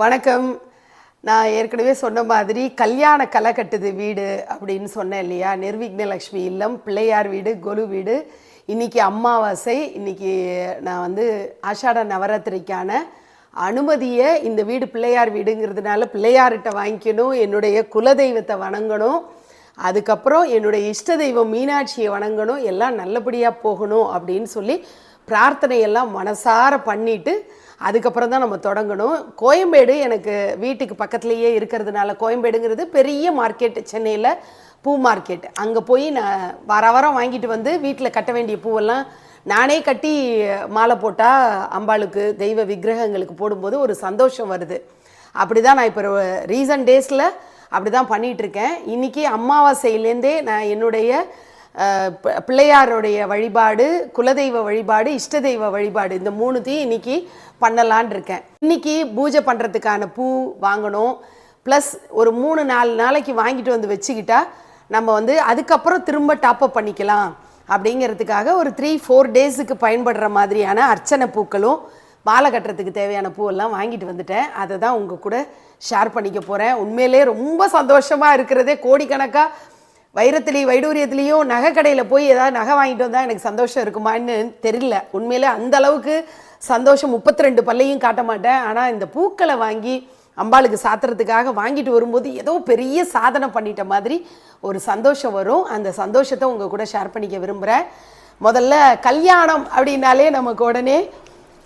வணக்கம். நான் ஏற்கனவே சொன்ன மாதிரி கல்யாண கலை கட்டுது வீடு அப்படின்னு சொன்னேன் இல்லையா? நிர்விக்னலக்ஷ்மி இல்லம் பிள்ளையார் வீடு கொலு வீடு. இன்னைக்கு அமாவாசை இன்னைக்கு நான் வந்து ஆஷாட நவராத்திரிக்கான அனுமதியை இந்த வீடு பிள்ளையார் வீடுங்கிறதுனால பிள்ளையார்கிட்ட வாங்கிக்கணும் என்னுடைய குலதெய்வத்தை வணங்கணும் அதுக்கப்புறம் என்னுடைய இஷ்ட தெய்வம் மீனாட்சியை வணங்கணும் எல்லாம் நல்லபடியாக போகணும் அப்படின்னு சொல்லி பிரார்த்தனையெல்லாம் மனசார பண்ணிட்டு அதுக்கப்புறம் தான் நம்ம தொடங்கணும். கோயம்பேடு எனக்கு வீட்டுக்கு பக்கத்துலேயே இருக்கிறதுனால கோயம்பேடுங்கிறது பெரிய மார்க்கெட் சென்னையில் பூ மார்க்கெட் அங்கே போய் நான் வர வாரம் வாங்கிட்டு வந்து வீட்டில் கட்ட வேண்டிய பூவெல்லாம் நானே கட்டி மாலை போட்டால் அம்பாளுக்கு தெய்வ விக்கிரகங்களுக்கு போடும்போது ஒரு சந்தோஷம் வருது. அப்படி தான் நான் இப்போ ரீசன்ட் டேஸில் அப்படி தான் பண்ணிகிட்டு இருக்கேன். இன்றைக்கி அமாவாசையிலேருந்தே நான் என்னுடைய பிள்ளையாருடைய வழிபாடு குலதெய்வ வழிபாடு இஷ்ட தெய்வ வழிபாடு இந்த மூணுத்தையும் இன்னைக்கு பண்ணலான் இருக்கேன். இன்னைக்கு பூஜை பண்ணுறதுக்கான பூ வாங்கணும். ப்ளஸ் ஒரு மூணு நாலு நாளைக்கு வாங்கிட்டு வந்து வச்சுக்கிட்டா நம்ம வந்து அதுக்கப்புறம் திரும்ப டாப்அப் பண்ணிக்கலாம். அப்படிங்கிறதுக்காக ஒரு த்ரீ ஃபோர் டேஸுக்கு பயன்படுற மாதிரியான அர்ச்சனை பூக்களும் மாலை கட்டுறதுக்கு தேவையான பூவெல்லாம் வாங்கிட்டு வந்துட்டேன். அதை தான் உங்கள் கூட ஷேர் பண்ணிக்க போகிறேன் உண்மையிலே ரொம்ப சந்தோஷமாக இருக்கிறதே கோடிக்கணக்காக வைரத்துலேயும் வைடூரியத்துலேயும் நகை கடையில் போய் ஏதாவது நகை வாங்கிட்டு வந்தால் எனக்கு சந்தோஷம் இருக்குமான்னு தெரியல. உண்மையில் அந்த அளவுக்கு சந்தோஷம் முப்பத்தி ரெண்டு பல்லையும் காட்ட மாட்டேன். ஆனால் இந்த பூக்களை வாங்கி அம்பாளுக்கு சாத்துறதுக்காக வாங்கிட்டு வரும்போது ஏதோ பெரிய சாதனை பண்ணிட்ட மாதிரி ஒரு சந்தோஷம் வரும். அந்த சந்தோஷத்தை உங்கள் கூட ஷேர் பண்ணிக்க விரும்புகிறேன் முதல்ல கல்யாணம் அப்படின்னாலே நமக்கு உடனே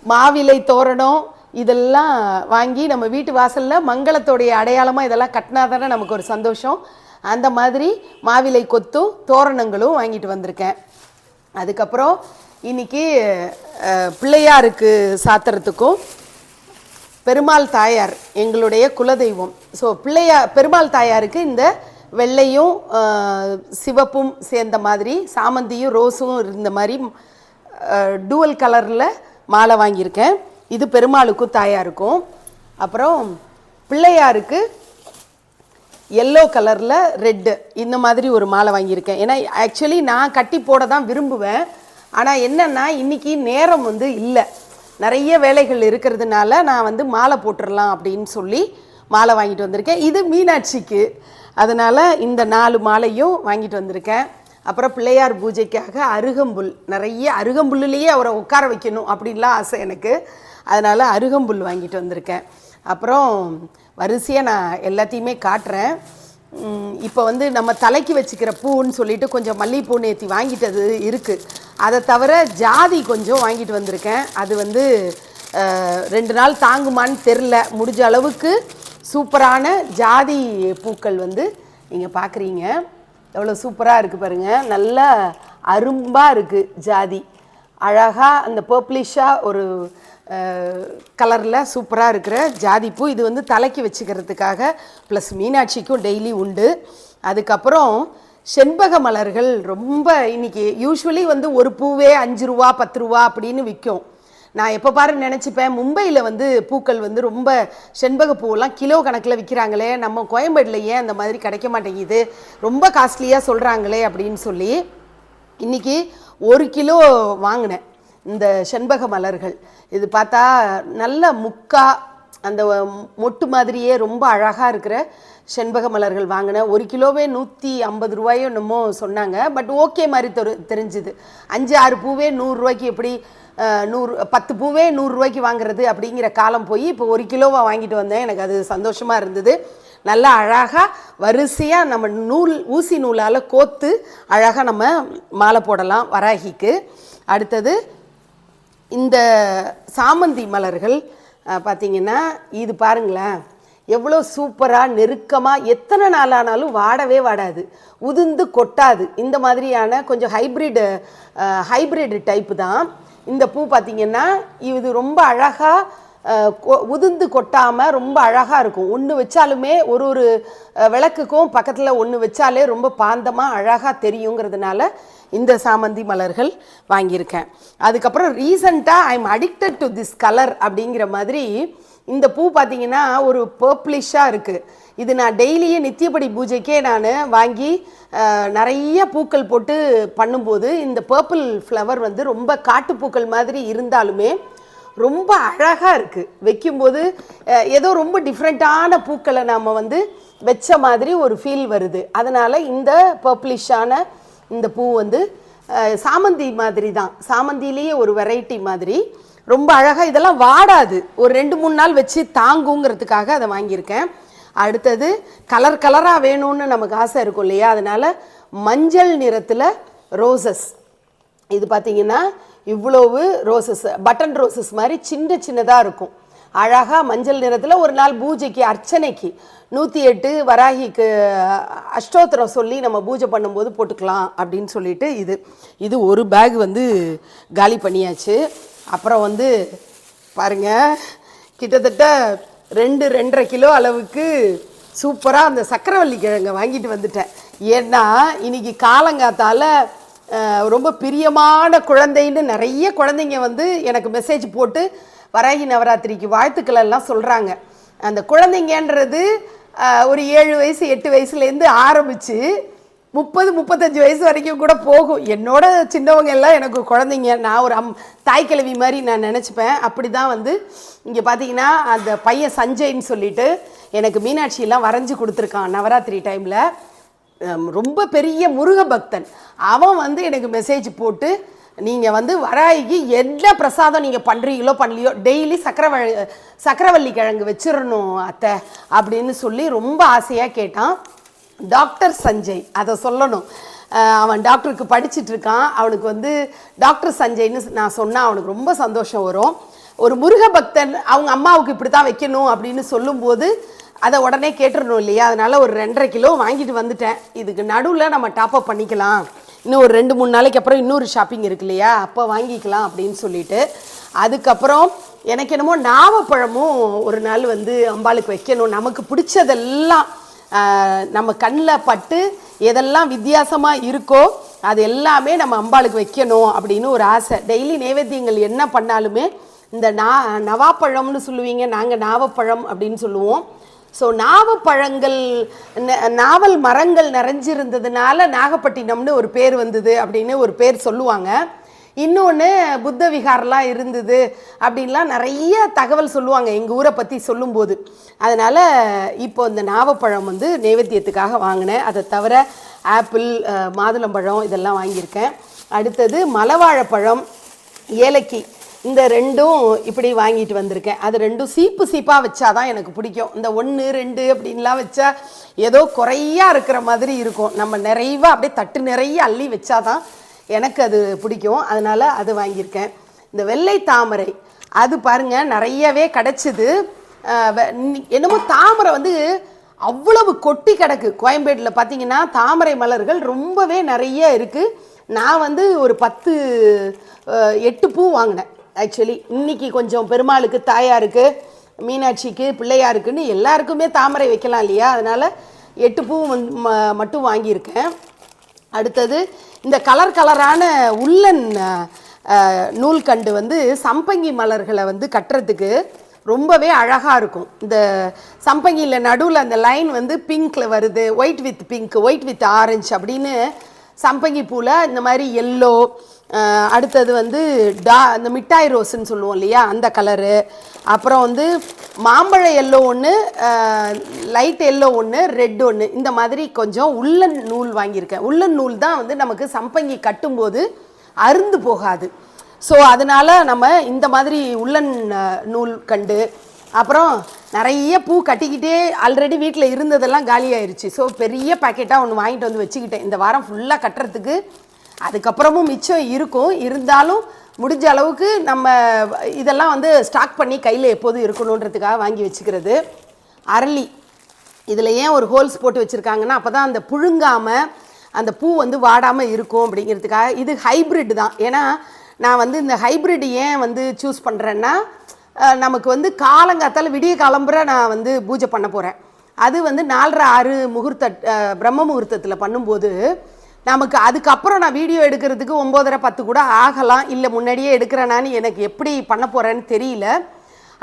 மாவிலை தோரணம் இதெல்லாம் வாங்கி நம்ம வீட்டு வாசலில் மங்களத்தோடைய அடையாளமாக இதெல்லாம் கட்டினா தானே நமக்கு ஒரு சந்தோஷம். அந்த மாதிரி மாவிலை கொத்தும் தோரணங்களும் வாங்கிட்டு வந்திருக்கேன். அதுக்கப்புறம் இன்னைக்கு பிள்ளையாருக்கு சாத்துறதுக்கும் பெருமாள் தாயார் எங்களுடைய குலதெய்வம். ஸோ பிள்ளையா பெருமாள் தாயாருக்கு இந்த வெள்ளையும் சிவப்பும் சேர்ந்த மாதிரி சாமந்தியும் ரோஸும் இருந்த மாதிரி டூவல் கலரில் மாலை வாங்கியிருக்கேன். இது பெருமாளுக்கும் தாயாருக்கும். அப்புறம் பிள்ளையாருக்கு எல்லோ கலரில் ரெட்டு இந்த மாதிரி ஒரு மாலை வாங்கியிருக்கேன். ஏன்னா ஆக்சுவலி நான் கட்டி போட தான் விரும்புவேன். ஆனால் என்னென்னா இன்றைக்கி நேரம் வந்து இல்லை. நிறைய வேலைகள் இருக்கிறதுனால நான் வந்து மாலை போட்டுடலாம் அப்படின்னு சொல்லி மாலை வாங்கிட்டு வந்திருக்கேன். இது மீனாட்சிக்கு. அதனால் இந்த நாலு மாலையும் வாங்கிட்டு வந்திருக்கேன். அப்புறம் பிள்ளையார் பூஜைக்காக அருகம்புல். நிறைய அருகம்புல்லுலேயே அவரை உட்கார வைக்கணும் அப்படின்லாம் ஆசை எனக்கு. அதனால் அருகம்புல் வாங்கிட்டு வந்திருக்கேன். அப்புறம் வரிசையாக நான் எல்லாத்தையுமே காட்டுறேன். இப்போ வந்து நம்ம தலைக்கு வச்சுக்கிற பூன்னு சொல்லிட்டு கொஞ்சம் மல்லிகைப்பூ நேற்றி வாங்கிட்டது இருக்குது அதை தவிர ஜாதி கொஞ்சம் வாங்கிட்டு வந்திருக்கேன். அது வந்து ரெண்டு நாள் தாங்குமான்னு தெரில முடிஞ்ச அளவுக்கு சூப்பரான ஜாதி பூக்கள் வந்து நீங்கள் பார்க்குறீங்க எவ்வளோ சூப்பராக இருக்குது பாருங்கள் நல்லா அரும்பாக இருக்குது ஜாதி. அழகாக அந்த பர்ப்ளிஷாக ஒரு கலரில் சூப்பராக இருக்கிற ஜாதிப்பூ இது வந்து தலைக்கு வச்சுக்கிறதுக்காக ப்ளஸ் மீனாட்சிக்கும் டெய்லி உண்டு. அதுக்கப்புறம் செண்பக மலர்கள் ரொம்ப இன்னைக்கு யூஸ்வலி வந்து ஒரு பூவே அஞ்சு ரூபா பத்து ரூபா அப்படின்னு விற்கும் நான் எப்போ பாரு நினச்சிப்பேன் மும்பையில் வந்து பூக்கள் வந்து ரொம்ப செண்பக பூவெல்லாம் கிலோ கணக்கில் விற்கிறாங்களே நம்ம கோயம்பேடில் ஏன் அந்த மாதிரி கிடைக்க மாட்டேங்குது? ரொம்ப காஸ்ட்லியாக சொல்கிறாங்களே அப்படின்னு சொல்லி இன்னைக்கு ஒரு கிலோ வாங்கினேன். இந்த செண்பக மலர்கள். இது பார்த்தா நல்ல முக்கா அந்த மொட்டு மாதிரியே ரொம்ப அழகாக இருக்கிற செண்பக மலர்கள் வாங்கினேன் ஒரு கிலோவே நூற்றி ஐம்பது ரூபாயோ என்னமோ சொன்னாங்க. பட் ஓகே மாதிரி தெரு தெரிஞ்சுது. அஞ்சு ஆறு பூவே நூறுரூவாய்க்கு எப்படி நூறு பத்து பூவே நூறுரூவாய்க்கு வாங்குறது அப்படிங்கிற காலம் போய் இப்போ ஒரு கிலோவாக வாங்கிட்டு வந்தேன். எனக்கு அது சந்தோஷமாக இருந்தது. நல்லா அழகாக வரிசையாக நம்ம நூல் ஊசி நூலால் கோத்து அழகாக நம்ம மாலை போடலாம் வராகிக்கு. அடுத்தது இந்த சாமந்தி மலர்கள் பார்த்தீங்கன்னா இது பாருங்களேன் எவ்வளோ சூப்பராக நெருக்கமாக எத்தனை நாளானாலும் வாடவே வாடாது. உதிர்ந்து கொட்டாது. இந்த மாதிரியான கொஞ்சம் ஹைப்ரிடு ஹைப்ரிடு டைப்பு தான். இந்த பூ பார்த்தீங்கன்னா இது ரொம்ப அழகாக உதிர்ந்து கொட்டாமல் ரொம்ப அழகாக இருக்கும். ஒன்று வச்சாலுமே ஒரு ஒரு விளக்குக்கும் பக்கத்தில் ஒன்று வச்சாலே ரொம்ப பாந்தமாக அழகாக தெரியுங்கிறதுனால இந்த சாமந்தி மலர்கள் வாங்கியிருக்கேன். அதுக்கப்புறம் ரீசண்டாக I am addicted to this colour அப்படிங்கிற மாதிரி இந்த பூ பார்த்தீங்கன்னா ஒரு பர்ப்ளிஷாக இருக்குது இது நான் டெய்லியே நித்தியப்படி பூஜைக்கே நான் வாங்கி நிறைய பூக்கள் போட்டு பண்ணும்போது இந்த பர்பிள் ஃப்ளவர் வந்து ரொம்ப காட்டுப்பூக்கள் மாதிரி இருந்தாலுமே ரொம்ப அழகாக இருக்குது வைக்கும்போது ஏதோ ரொம்ப டிஃப்ரெண்ட்டான பூக்களை நாம் வந்து வச்ச மாதிரி ஒரு ஃபீல் வருது. அதனால் இந்த பர்ப்ளிஷான இந்த பூ வந்து சாமந்தி மாதிரி தான். சாமந்திலேயே ஒரு வெரைட்டி மாதிரி. ரொம்ப அழகாக இதெல்லாம் வாடாது. ஒரு ரெண்டு மூணு நாள் வச்சு தாங்குங்கிறதுக்காக அதை வாங்கியிருக்கேன். அடுத்தது கலர் கலராக வேணும்னு நமக்கு ஆசை இருக்கும் இல்லையா? அதனால் மஞ்சள் நிறத்தில் ரோசஸ் இது பார்த்தீங்கன்னா இவ்வளவு ரோசஸ் பட்டன் ரோசஸ் மாதிரி சின்ன சின்னதாக இருக்கும். அழகாக மஞ்சள் நிறத்தில் ஒரு நாள் பூஜைக்கு அர்ச்சனைக்கு நூற்றி எட்டு வராகிக்கு அஷ்டோத்திரம் சொல்லி நம்ம பூஜை பண்ணும்போது போட்டுக்கலாம் அப்படின்னு சொல்லிட்டு இது. இது ஒரு பேக் வந்து காலி பண்ணியாச்சு. அப்புறம் வந்து பாருங்கள் கிட்டத்தட்ட ரெண்டு ரெண்டரை கிலோ அளவுக்கு சூப்பராக அந்த சக்கரவள்ளி கிழங்கை வாங்கிட்டு வந்துட்டேன். ஏன்னா இன்றைக்கி காலங்காத்தால் ரொம்ப பிரியமான குழந்தைன்னு நிறைய குழந்தைங்க வந்து எனக்கு மெசேஜ் போட்டு வராகி நவராத்திரிக்கு வாழ்த்துக்கள் எல்லாம் சொல்கிறாங்க அந்த குழந்தைங்கன்றது ஒரு ஏழு வயசு எட்டு வயசுலேருந்து ஆரம்பித்து முப்பது முப்பத்தஞ்சு வயசு வரைக்கும் கூட போகும். என்னோட சின்னவங்க எல்லாம் எனக்கு குழந்தைங்க. நான் ஒரு அம் தாய் கிழவி மாதிரி நான் நினச்சிப்பேன். அப்படி தான் வந்து இங்கே பார்த்தீங்கன்னா அந்த பையன் சஞ்சய்ன்னு சொல்லிட்டு எனக்கு மீனாட்சியெல்லாம் வரைஞ்சி கொடுத்துருக்கான் நவராத்திரி டைமில் ரொம்ப பெரிய முருக பக்தன் அவன் வந்து எனக்கு மெசேஜ் போட்டு நீங்கள் வந்து வராய்க்கு என்ன பிரசாதம் நீங்கள் பண்ணுறீங்களோ பண்ணலையோ டெய்லி சக்கரவள்ளி சக்கரவள்ளி கிழங்கு வச்சிடணும் அத்தை அப்படின்னு சொல்லி ரொம்ப ஆசையாக கேட்டான். டாக்டர் சஞ்சய் அதை சொல்லணும். அவன் டாக்டருக்கு படிச்சுட்டு இருக்கான். அவனுக்கு வந்து டாக்டர் சஞ்சய்னு நான் சொன்னால் அவனுக்கு ரொம்ப சந்தோஷம் வரும். ஒரு முருக பக்தன் அவங்க அம்மாவுக்கு இப்படி தான் வைக்கணும் அப்படின்னு சொல்லும்போது அதை உடனே கேட்டுடணும் இல்லையா? அதனால் ஒரு ரெண்டரை கிலோ வாங்கிட்டு வந்துட்டேன். இதுக்கு நடுவில் நம்ம டாப்அப் பண்ணிக்கலாம். இன்னும் ஒரு ரெண்டு மூணு நாளைக்கு அப்புறம் இன்னொரு ஷாப்பிங் இருக்கு இல்லையா? அப்போ வாங்கிக்கலாம் அப்படின்னு சொல்லிட்டு. அதுக்கப்புறம் எனக்கு என்னமோ நாவப்பழமும் ஒரு நாள் வந்து அம்பாளுக்கு வைக்கணும். நமக்கு பிடிச்சதெல்லாம் நம்ம கண்ணில் பட்டு எதெல்லாம் வித்தியாசமாக இருக்கோ அது எல்லாமே நம்ம அம்பாளுக்கு வைக்கணும் அப்படின்னு ஒரு ஆசை. டெய்லி நைவேத்தியங்கள் என்ன பண்ணாலுமே இந்த நா நவாப்பழம்னு சொல்லுவீங்க நாங்கள் நாவப்பழம் அப்படின்னு சொல்லுவோம். ஸோ நாவப்பழங்கள் ந- நாவல் மரங்கள் நிறைஞ்சிருந்ததுனால நாகப்பட்டினம்னு ஒரு பேர் வந்தது அப்படின்னு ஒரு பேர் சொல்லுவாங்க. இன்னொன்று புத்த விகாரெலாம் இருந்தது அப்படின்லாம் நிறைய தகவல் சொல்லுவாங்க. எங்கள் ஊரை பற்றி சொல்லும்போது. அதனால் இப்போ இந்த நாவப்பழம் வந்து நைவேத்தியத்துக்காக வாங்கினேன். அதை தவிர ஆப்பிள் மாதுளம்பழம் இதெல்லாம் வாங்கியிருக்கேன். அடுத்தது மலவாழைப்பழம் ஏலக்கி இந்த ரெண்டும் இப்படி வாங்கிட்டு வந்திருக்கேன். அது ரெண்டும் சீப்பு சீப்பாக வச்சாதான் எனக்கு பிடிக்கும். இந்த ஒன்று ரெண்டு அப்படின்லாம் வச்சா ஏதோ குறையா இருக்கிற மாதிரி இருக்கும். நம்ம நிறைவாக அப்படியே தட்டு நிறைய அள்ளி வச்சாதான் எனக்கு அது பிடிக்கும். அதனால் அது வாங்கியிருக்கேன். இந்த வெள்ளை தாமரை அது பாருங்க நிறையவே கிடச்சிது. என்னமோ தாமரை வந்து அவ்வளவு கொட்டி கிடக்கு. கோயம்பேட்டில் பார்த்தீங்கன்னா தாமரை மலர்கள் ரொம்பவே நிறைய இருக்குது நான் வந்து ஒரு பத்து எட்டு பூ வாங்கினேன். ஆக்சுவலி இன்றைக்கி கொஞ்சம் பெருமாளுக்கு தாயாருக்கு மீனாட்சிக்கு பிள்ளையாருக்குன்னு எல்லாருக்குமே தாமரை வைக்கலாம் இல்லையா? அதனால் எட்டு பூ ம- மட்டும் வாங்கியிருக்கேன். அடுத்தது இந்த கலர் கலரான உள்ளன் நூல்கண்டு வந்து சம்பங்கி மலர்களை வந்து கட்டுறதுக்கு ரொம்பவே அழகாக இருக்கும். இந்த சம்பங்கியில் நடுவில் அந்த லைன் வந்து பிங்க்கில் வருது white with pink white with orange அப்படின்னு சம்பங்கி பூவில் இந்த மாதிரி எல்லோ அடுத்தது வந்து டா இந்த மிட்டாய் ரோஸ்ன்னு சொல்லுவோம் இல்லையா அந்த கலரு அப்புறம் வந்து மாம்பழ எல்லோ ஒன்று லைட் எல்லோ ஒன்று ரெட் ஒன்று இந்த மாதிரி கொஞ்சம் உள்ளன் நூல் வாங்கியிருக்கேன். உள்ளன் நூல் தான் வந்து நமக்கு சம்பங்கி கட்டும்போது அருந்து போகாது. ஸோ அதனால நம்ம இந்த மாதிரி உள்ளன் நூல் கண்டு அப்புறம் நிறைய பூ கட்டிக்கிட்டே ஆல்ரெடி வீட்டில் இருந்ததெல்லாம் காலி ஸோ பெரிய பாக்கெட்டாக ஒன்று வாங்கிட்டு வந்து வச்சுக்கிட்டேன். இந்த வாரம் ஃபுல்லாக கட்டுறதுக்கு. அதுக்கப்புறமும் மிச்சம் இருக்கும். இருந்தாலும் முடிஞ்ச அளவுக்கு நம்ம இதெல்லாம் வந்து ஸ்டாக் பண்ணி கையில் எப்போதும் இருக்கணுன்றதுக்காக வாங்கி வச்சுக்கிறது. அரளி. இதில் ஏன் ஒரு ஹோல்ஸ் போட்டு வச்சுருக்காங்கன்னா அப்போ தான் அந்த புழுங்காமல் அந்த பூ வந்து வாடாமல் இருக்கும் அப்படிங்கிறதுக்காக. இது ஹைப்ரிட் தான். ஏன்னா நான் வந்து இந்த ஹைப்ரிட் ஏன் வந்து சூஸ் பண்ணுறேன்னா நமக்கு வந்து காலங்காத்தால் விடிய காலம்புற நான் வந்து பூஜை பண்ண போகிறேன் அது வந்து நாலரை ஆறு முகூர்த்த பிரம்ம முகூர்த்தத்தில் பண்ணும்போது நமக்கு அதுக்கப்புறம் நான் வீடியோ எடுக்கிறதுக்கு ஒம்போதரை பத்து கூட ஆகலாம். இல்லை முன்னாடியே எடுக்கிறேனான்னு எனக்கு எப்படி பண்ண போகிறேன்னு தெரியல.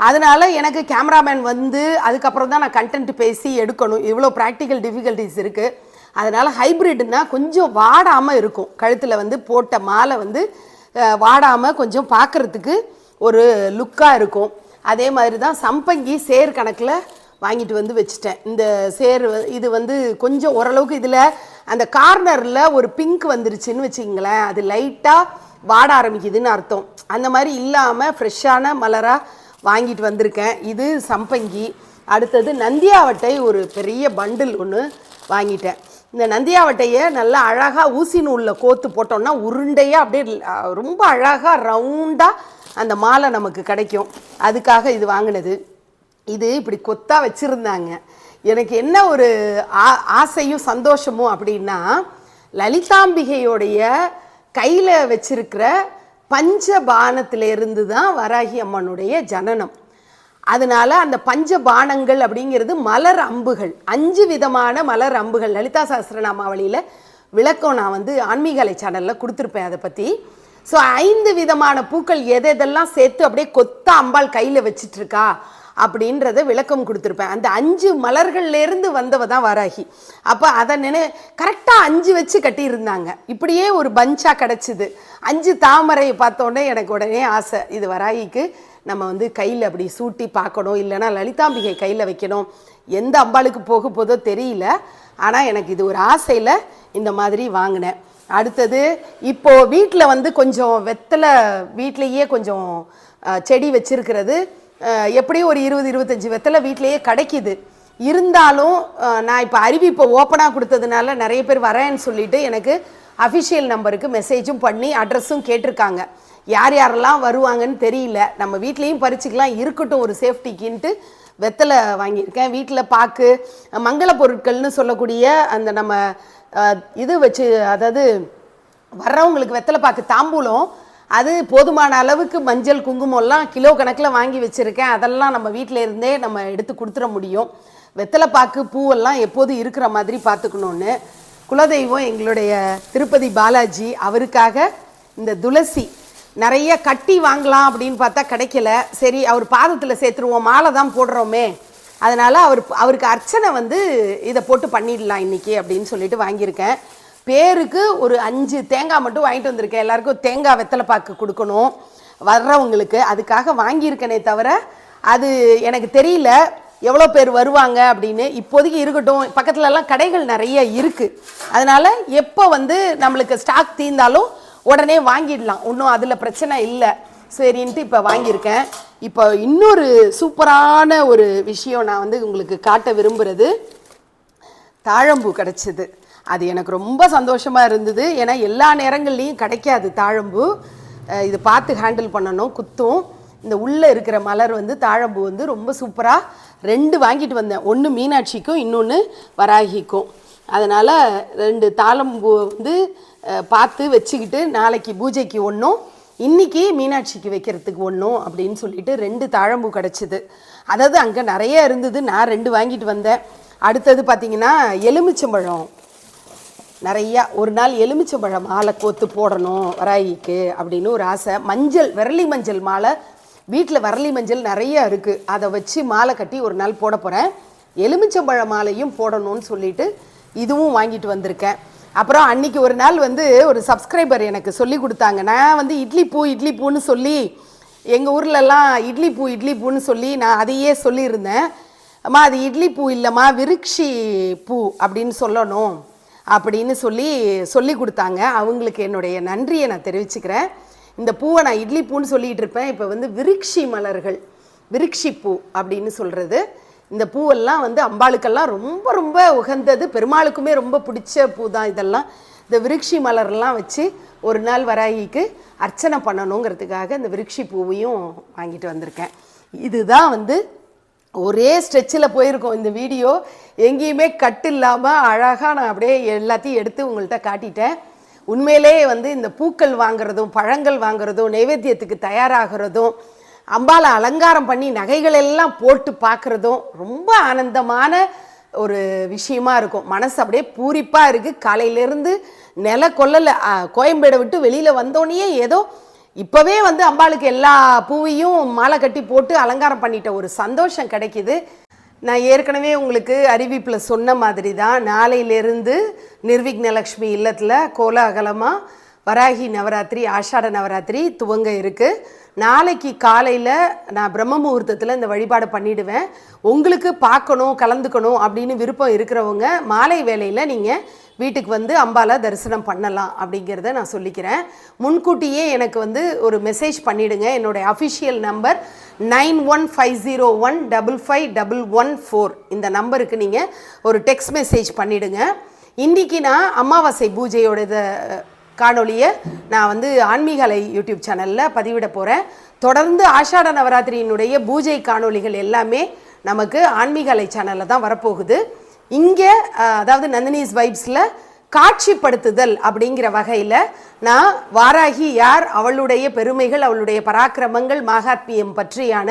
அதனால் எனக்கு கேமராமேன் வந்து அதுக்கப்புறம் தான் நான் கண்டென்ட் பேசி எடுக்கணும். இவ்வளோ ப்ராக்டிக்கல் டிஃபிகல்ட்டிஸ் இருக்குது அதனால் ஹைப்ரிட்னா கொஞ்சம் வாடாமல் இருக்கும். கழுத்தில் வந்து போட்ட மாலை வந்து வாடாமல் கொஞ்சம் பார்க்குறதுக்கு ஒரு லுக்காக இருக்கும். அதே மாதிரி தான் சம்பங்கி சேர் கணக்கில் வாங்கிட்டு வந்து வச்சுட்டேன். இந்த சேர் இது வந்து கொஞ்சம் ஓரளவுக்கு இதில் அந்த கார்னரில் ஒரு பிங்க் வந்துருச்சுன்னு வச்சுங்களேன் அது லைட்டாக வாட ஆரம்பிக்குதுன்னு அர்த்தம். அந்த மாதிரி இல்லாமல் ஃப்ரெஷ்ஷான மலராக வாங்கிட்டு வந்திருக்கேன். இது சம்பங்கி. அடுத்தது நந்தியாவட்டை ஒரு பெரிய பண்டில் ஒன்று வாங்கிட்டேன். இந்த நந்தியாவட்டையை நல்லா அழகாக ஊசி நூலில் கோத்து போட்டோம்னா உருண்டையாக அப்படியே ரொம்ப அழகாக ரவுண்டாக அந்த மாலை நமக்கு கிடைக்கும். அதுக்காக இது வாங்கினது. இது இப்படி கொத்தா வச்சுருந்தாங்க. எனக்கு என்ன ஒரு ஆ- ஆசையும் சந்தோஷமும் அப்படின்னா லலிதாம்பிகையோடைய கையில் வச்சிருக்கிற பஞ்சபானத்திலிருந்து தான் வராகி அம்மனுடைய ஜனனம். அதனால அந்த பஞ்சபானங்கள் அப்படிங்கிறது மலர் அம்புகள் அஞ்சு விதமான மலர் அம்புகள். லலிதா சாஸ்திரநாமாவளியில் விளக்கம் நான் வந்து ஆன்மீகலை சேனலில் கொடுத்துருப்பேன் அதை பற்றி ஸோ ஐந்து விதமான பூக்கள் எது எதெல்லாம் சேர்த்து அப்படியே கொத்த அம்பாள் கையில் வச்சிட்ருக்கா? அப்படின்றத விளக்கம் கொடுத்துருப்பேன். அந்த அஞ்சு மலர்கள்லேருந்து வந்தவ தான் வராகி. அப்போ அதை நினை கரெக்டாக அஞ்சு வச்சு கட்டியிருந்தாங்க. இப்படியே ஒரு பஞ்சாக கிடச்சிது. அஞ்சு தாமரையை பார்த்தோன்னே எனக்கு உடனே ஆசை. இது வராகிக்கு நம்ம வந்து கையில் அப்படி சூட்டி பார்க்கணும். இல்லைன்னா லலிதாம்பிகை கையில் வைக்கணும். எந்த அம்பாளுக்கு போக போதோ தெரியல. ஆனால் எனக்கு இது ஒரு ஆசையில் இந்த மாதிரி வாங்கினேன். அடுத்தது இப்போது வீட்டில் வந்து கொஞ்சம் வெத்தலை வீட்லேயே கொஞ்சம் செடி வச்சிருக்கிறது. எப்படியும் ஒரு இருபது இருபத்தஞ்சி வெத்தலை வீட்டிலையே கிடைக்கிது. இருந்தாலும் நான் இப்போ அறிவிப்பை ஓப்பனாக கொடுத்ததுனால நிறைய பேர் வரேன்னு சொல்லிட்டு எனக்கு அஃபிஷியல் நம்பருக்கு மெசேஜும் பண்ணி அட்ரஸும் கேட்டிருக்காங்க. யார் யாரெல்லாம் வருவாங்கன்னு தெரியல. நம்ம வீட்லேயும் பறிச்சுக்கலாம் இருக்கட்டும் ஒரு சேஃப்டிக்குன்ட்டு வெத்தலை வாங்கியிருக்கேன். வீட்டில் பாக்கு மங்கள பொருட்கள்னு சொல்லக்கூடிய அந்த நம்ம இது வச்சு அதாவது வர்றவங்களுக்கு வெத்தலை பாக்கு தாம்பூலம் அது போதுமான அளவுக்கு மஞ்சள் குங்குமம்லாம் கிலோ கணக்கில் வாங்கி வச்சுருக்கேன். அதெல்லாம் நம்ம வீட்டில் இருந்தே நம்ம எடுத்து கொடுத்துட முடியும். வெத்தலை பாக்கு பூவெல்லாம் எப்போதும் இருக்கிற மாதிரி பார்த்துக்கணுன்னு குலதெய்வம் எங்களுடைய திருப்பதி பாலாஜி அவருக்காக இந்த துளசி நிறைய கட்டி வாங்கலாம் அப்படின்னு பார்த்தா கிடைக்கல. சரி அவர் பாதத்தில் சேர்த்துருவோம் மாலை தான் போடுறோமே. அதனால் அவர் அவருக்கு அர்ச்சனை வந்து இதை போட்டு பண்ணிடலாம் இன்றைக்கி அப்படின்னு சொல்லிட்டு வாங்கியிருக்கேன். பேருக்கு ஒரு அஞ்சு தேங்காய் மட்டும் வாங்கிட்டு வந்திருக்கேன். எல்லாருக்கும் தேங்காய் வெத்தலை பாக்கு கொடுக்கணும். வர்றவங்களுக்கு அதுக்காக வாங்கியிருக்கேனே தவிர அது எனக்கு தெரியல. எவ்வளோ பேர் வருவாங்க அப்படின்னு. இப்போதைக்கு இருக்கட்டும் பக்கத்துலலாம் கடைகள் நிறைய இருக்குது அதனால் எப்போ வந்து நம்மளுக்கு ஸ்டாக் தீர்ந்தாலும் உடனே வாங்கிடலாம். ஒன்றும் அதில் பிரச்சனை இல்லை. சரின்ட்டு இப்போ வாங்கியிருக்கேன். இப்போ இன்னொரு சூப்பரான ஒரு விஷயம் நான் வந்து உங்களுக்கு காட்ட விரும்புகிறது தாழம்பூ கிடச்சிது. அது எனக்கு ரொம்ப சந்தோஷமாக இருந்தது. ஏன்னா எல்லா நேரங்கள்லையும் கிடைக்காது தாழம்பூ. இது பார்த்து ஹேண்டில் பண்ணணும் குத்தும். இந்த உள்ளே இருக்கிற மலர் வந்து தாழம்பூ வந்து ரொம்ப சூப்பராக ரெண்டு வாங்கிட்டு வந்தேன். ஒன்று மீனாட்சிக்கும் இன்னொன்று வராகிக்கும். அதனால் ரெண்டு தாழம்பூ வந்து பார்த்து வச்சுக்கிட்டு நாளைக்கு பூஜைக்கு ஒன்றும் இன்றைக்கி மீனாட்சிக்கு வைக்கிறதுக்கு ஒன்றும் அப்படின்னு சொல்லிட்டு ரெண்டு தாழம்பூ கிடச்சிது. அதாவது அங்கே நிறைய இருந்தது. நான் ரெண்டு வாங்கிட்டு வந்தேன். அடுத்தது பார்த்திங்கன்னா எலுமிச்சம்பழம். நிறையா ஒரு நாள் எலுமிச்சம்பழம் மாலை கோத்து போடணும் வராயிக்கு அப்படின்னு ஒரு ஆசை. மஞ்சள் விரலி மஞ்சள் மாலை. வீட்டில் வரலி மஞ்சள் நிறைய இருக்குது அதை வச்சு மாலை கட்டி ஒரு நாள் போட போகிறேன் எலுமிச்சம்பழ மாலையும் போடணும்னு சொல்லிட்டு இதுவும் வாங்கிட்டு வந்திருக்கேன். அப்புறம் அன்னைக்கு ஒரு நாள் வந்து ஒரு சப்ஸ்கிரைபர் எனக்கு சொல்லி கொடுத்தாங்க. நான் வந்து இட்லி பூ இட்லி பூன்னு சொல்லி எங்கள் ஊர்லலாம் இட்லி பூ இட்லி பூன்னு சொல்லி நான் அதையே சொல்லியிருந்தேன். அம்மா அது இட்லி பூ இல்லைம்மா விருட்சி பூ அப்படின்னு சொல்லணும். அப்படின்னு சொல்லி சொல்லி கொடுத்தாங்க. அவங்களுக்கு என்னுடைய நன்றியை நான் தெரிவிச்சுக்கிறேன். இந்த பூவை நான் இட்லி பூன்னு சொல்லிகிட்டு இருப்பேன். இப்போ வந்து விருட்சி மலர்கள் விருட்சி பூ அப்படின்னு சொல்கிறது இந்த பூவெல்லாம் வந்து அம்பாளுக்கெல்லாம் ரொம்ப ரொம்ப உகந்தது. பெருமாளுக்குமே ரொம்ப பிடிச்ச பூ தான் இதெல்லாம். இந்த விருட்சி மலர்லாம் வச்சு ஒரு நாள் வராகிக்கு அர்ச்சனை பண்ணணுங்கிறதுக்காக இந்த விருட்சி பூவையும் வாங்கிட்டு வந்திருக்கேன். இதுதான் வந்து ஒரே ஸ்ட்ரெச்சில் போயிருக்கோம் இந்த வீடியோ எங்கேயுமே கட்டு இல்லாமல் அழகாக நான் அப்படியே எல்லாத்தையும் எடுத்து உங்கள்கிட்ட காட்டிட்டேன். உண்மையிலே வந்து இந்த பூக்கள் வாங்குறதும் பழங்கள் வாங்குறதும் நைவேத்தியத்துக்கு தயாராகிறதும் அம்பாலை அலங்காரம் பண்ணி நகைகள் எல்லாம் போட்டு பார்க்குறதும் ரொம்ப ஆனந்தமான ஒரு விஷயமா இருக்கும். மனசு அப்படியே பூரிப்பாக இருக்குது காலையிலேருந்து நில கொல்லலை கோயம்பேடை விட்டு வெளியில் வந்தோடனே ஏதோ இப்போவே வந்து அம்பாளுக்கு எல்லா பூவையும் மாலை கட்டி போட்டு அலங்காரம் பண்ணிட்ட ஒரு சந்தோஷம் கிடைக்குது. நான் ஏற்கனவே உங்களுக்கு அறிவிப்பில் சொன்ன மாதிரி தான் நாளையிலிருந்து நிர்விக்னலக்ஷ்மி இல்லத்தில் கோலாகலமாக வராகி நவராத்திரி ஆஷாட நவராத்திரி துவங்க இருக்குது நாளைக்கு காலையில் நான் பிரம்ம முகூர்த்தத்தில் இந்த வழிபாடு பண்ணிடுவேன். உங்களுக்கு பார்க்கணும் கலந்துக்கணும் அப்படின்னு விருப்பம் இருக்கிறவங்க மாலை வேலையில் நீங்கள் வீட்டுக்கு வந்து அம்பால தரிசனம் பண்ணலாம் அப்படிங்கிறத நான் சொல்லிக்கிறேன். முன்கூட்டியே எனக்கு வந்து ஒரு மெசேஜ் பண்ணிவிடுங்க என்னுடைய official number nine one five zero one double five double one four. இந்த நம்பருக்கு நீங்கள் ஒரு டெக்ஸ்ட் மெசேஜ் பண்ணிவிடுங்க இன்றைக்கி நான் அமாவாசை பூஜையோட காணொலியை நான் வந்து ஆன்மீகலை யூடியூப் சேனலில் பதிவிட போகிறேன் தொடர்ந்து ஆஷாட நவராத்திரியினுடைய பூஜை காணொலிகள் எல்லாமே நமக்கு ஆன்மீகலை சேனலில் தான் வரப்போகுது. இங்கே அதாவது நந்தினிஸ் வைப்ஸில் காட்சிப்படுத்துதல் அப்படிங்கிற வகையில் நான் வாராகி யார் அவளுடைய பெருமைகள் அவளுடைய பராக்கிரமங்கள் மகாத்மியம் பற்றியான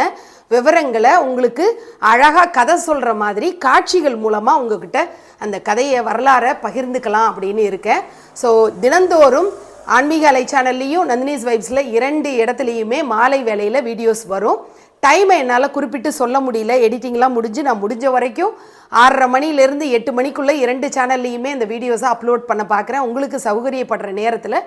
விவரங்களை உங்களுக்கு அழகாக கதை சொல்கிற மாதிரி காட்சிகள் மூலமாக உங்ககிட்ட அந்த கதையை வரலாறை பகிர்ந்துக்கலாம் அப்படின்னு இருக்கேன். ஸோ தினந்தோறும் ஆன்மீக அலை சேனல்லையும் நந்தினிஸ் வைப்ஸில் இரண்டு இடத்துலையுமே மாலை வேளையில் வீடியோஸ் வரும். டைமை என்னால் குறிப்பிட்டு சொல்ல முடியல. எடிட்டிங்லாம் முடிஞ்சு நான் முடிஞ்ச வரைக்கும் ஆறரை மணிலேருந்து எட்டு மணிக்குள்ளே இரண்டு சேனல்லையுமே இந்த வீடியோஸை அப்லோட் பண்ண பார்க்குறேன் உங்களுக்கு சௌகரியப்படுற நேரத்தில்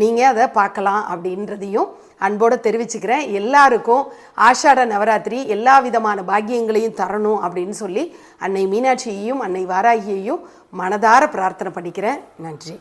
நீங்கள் அதை பார்க்கலாம் அப்படின்றதையும் அன்போடு தெரிவிச்சுக்கிறேன். எல்லாருக்கும் ஆஷாட நவராத்திரி எல்லா விதமான பாக்கியங்களையும் தரணும் அப்படின்னு சொல்லி அன்னை மீனாட்சியையும் அன்னை வாராகியையும் மனதார பிரார்த்தனை பண்ணிக்கிறேன். நன்றி.